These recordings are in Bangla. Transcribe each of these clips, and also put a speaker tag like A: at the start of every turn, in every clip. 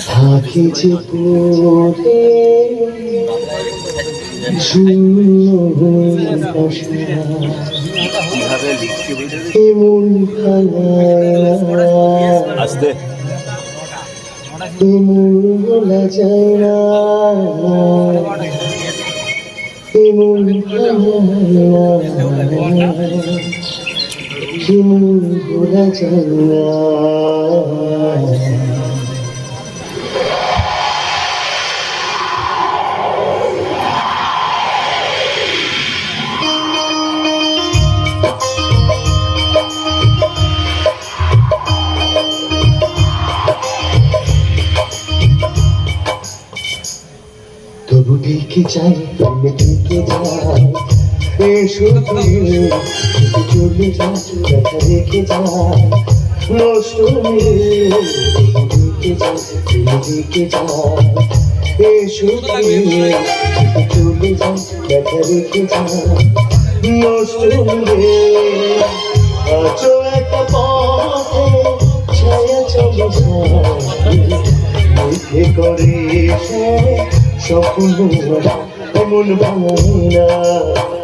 A: থাকি যে
B: বুঝতে
A: এমন
B: আসতে।
A: এমন বলা যায় না এমন ভাঙা এমন বলা যায় না তবু দেখে যাই। প্রেমে এসো চলে যা দেখা রেখে যা দেখা রেখে আছো একটা পথে, ছায়া চলে করে সে স্বপ্ন এমন ভাঙা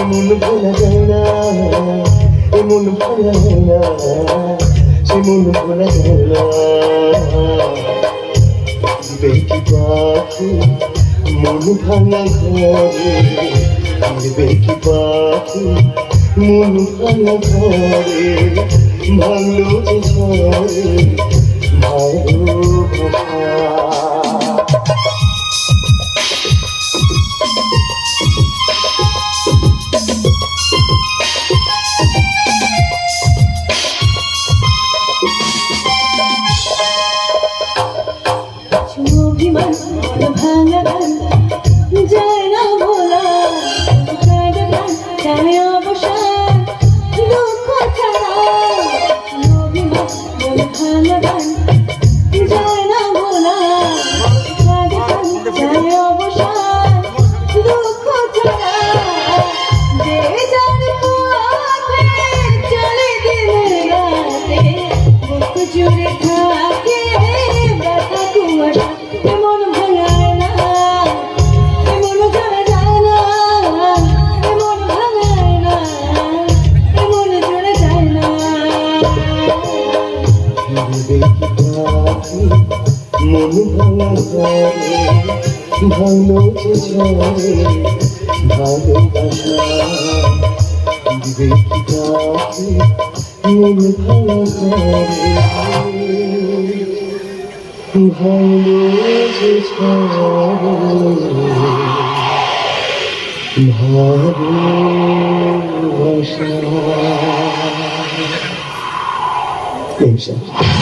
A: এমন ভোলা যায় না এমন ভাঙা না সেমন ভোলা যায় না বেকি পাখি, মন ভাঙা ঘরে। বেকি পাখি, মন ভাঙা ঘরে। ভাঙলো যে ঝরে ভালোবাসা
C: অভিমান ভাঙা যায় না ভোলা যায়
A: মন ভাঙা ঘরে ভালো ঝরে ভালোবাসা পাখি মন ভাঙা ঘরে ভালো ঝরে ভালোবাসা Michelle. Michelle.